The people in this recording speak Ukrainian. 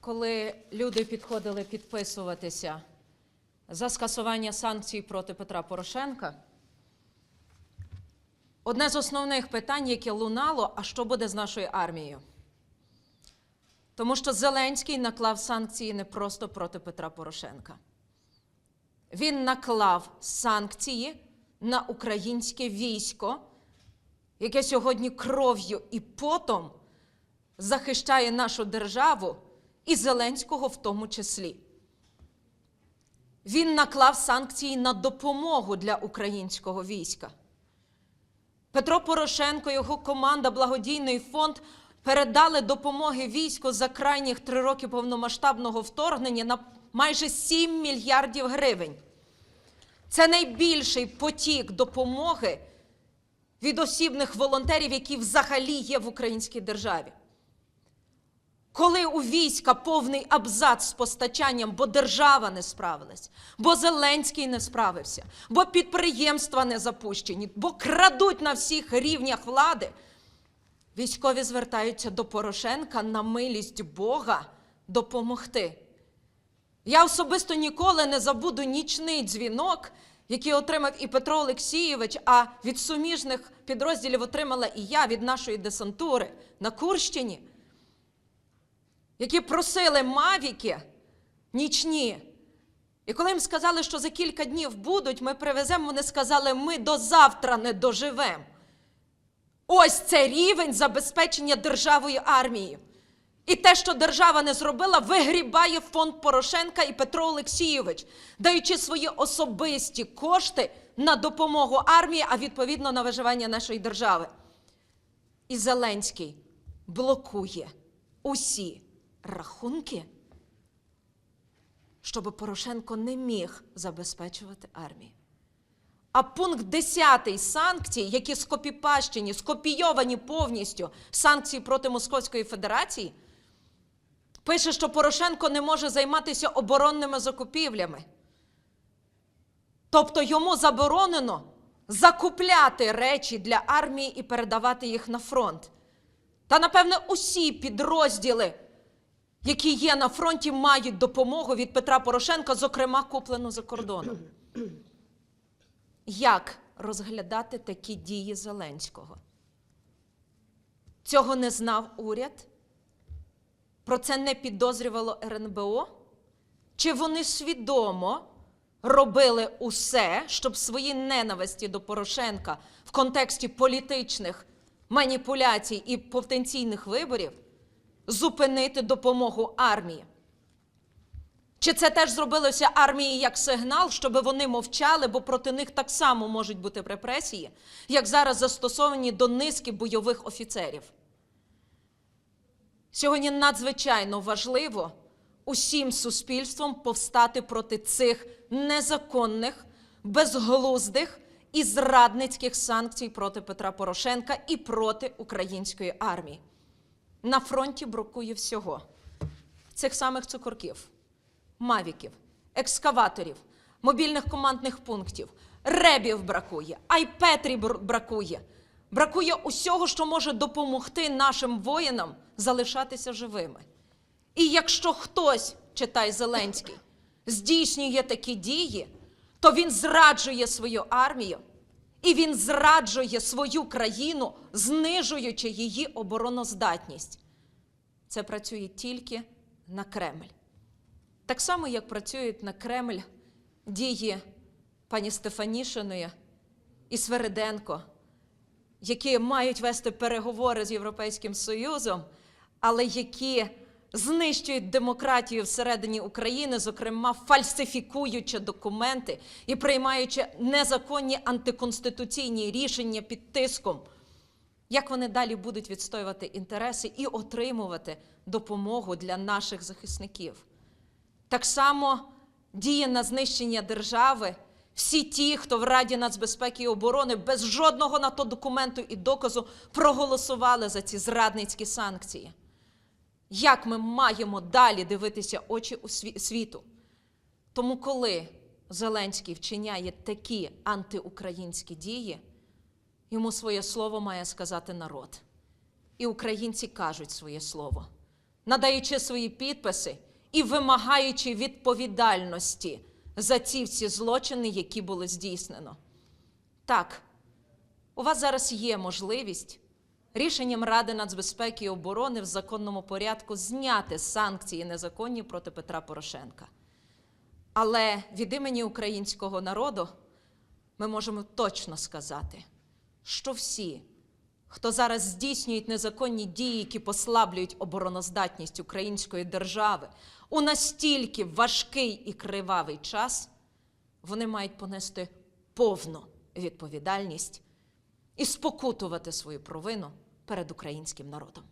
коли люди підходили підписуватися за скасування санкцій проти Петра Порошенка, одне з основних питань, яке лунало, а що буде з нашою армією? Тому що Зеленський наклав санкції не просто проти Петра Порошенка. Він наклав санкції на українське військо, яке сьогодні кров'ю і потом захищає нашу державу і Зеленського в тому числі. Він наклав санкції на допомогу для українського війська. Петро Порошенко, його команда, благодійний фонд передали допомоги війську за крайніх три роки повномасштабного вторгнення на майже 7 мільярдів гривень. Це найбільший потік допомоги від осібних волонтерів, які взагалі є в українській державі. Коли у війська повний абзац з постачанням, бо держава не справилась, бо Зеленський не справився, бо підприємства не запущені, бо крадуть на всіх рівнях влади, військові звертаються до Порошенка на милість Бога допомогти. Я особисто ніколи не забуду нічний дзвінок, який отримав і Петро Олексійович, а від суміжних підрозділів отримала і я від нашої десантури на Курщині які просили мавіки нічні. І коли їм сказали, що за кілька днів будуть, ми привеземо, вони сказали, ми до завтра не доживемо. Ось це рівень забезпечення державою армії. І те, що держава не зробила, вигрібає фонд Порошенка і Петро Олексійович, даючи свої особисті кошти на допомогу армії, а відповідно на виживання нашої держави. І Зеленський блокує усі рахунки, щоб Порошенко не міг забезпечувати армію. А пункт 10 санкцій, які скопіпащені, скопійовані повністю санкції проти Московської Федерації, пише, що Порошенко не може займатися оборонними закупівлями. Тобто йому заборонено закупляти речі для армії і передавати їх на фронт. Та, напевне, усі підрозділи, які є на фронті, мають допомогу від Петра Порошенка, зокрема куплену за кордоном. Як розглядати такі дії Зеленського? Цього не знав уряд? Про це не підозрювало РНБО? Чи вони свідомо робили усе, щоб свої ненависті до Порошенка в контексті політичних маніпуляцій і потенційних виборів зупинити допомогу армії? Чи це теж зробилося армії як сигнал, щоб вони мовчали, бо проти них так само можуть бути репресії, як зараз застосовані до низки бойових офіцерів? Сьогодні надзвичайно важливо усім суспільством повстати проти цих незаконних, безглуздих і зрадницьких санкцій проти Петра Порошенка і проти української армії. На фронті бракує всього цих самих цукорків, мавіків, екскаваторів, мобільних командних пунктів, ребів бракує, айпетрі бр- бракує. Бракує усього, що може допомогти нашим воїнам залишатися живими. І якщо хтось, читай Зеленський, здійснює такі дії, то він зраджує свою армію і він зраджує свою країну, знижуючи її обороноздатність. Це працює тільки на Кремль. Так само, як працюють на Кремль дії пані Стефанішиної і Свериденко, які мають вести переговори з Європейським Союзом, але які знищують демократію всередині України, зокрема фальсифікуючи документи і приймаючи незаконні антиконституційні рішення під тиском. Як вони далі будуть відстоювати інтереси і отримувати допомогу для наших захисників? Так само діє на знищення держави всі ті, хто в Раді нацбезпеки і оборони без жодного на то документу і доказу проголосували за ці зрадницькі санкції. Як ми маємо далі дивитися очі у світу? Тому, коли Зеленський вчиняє такі антиукраїнські дії, йому своє слово має сказати народ. І українці кажуть своє слово. надаючи свої підписи і вимагаючи відповідальності за ці всі злочини, які були здійснено. Так, у вас зараз є можливість рішенням Ради нацбезпеки і оборони в законному порядку зняти санкції незаконні проти Петра Порошенка. Але від імені українського народу ми можемо точно сказати, що всі, хто зараз здійснюють незаконні дії, які послаблюють обороноздатність української держави у настільки важкий і кривавий час, вони мають понести повну відповідальність і спокутувати свою провину перед українським народом.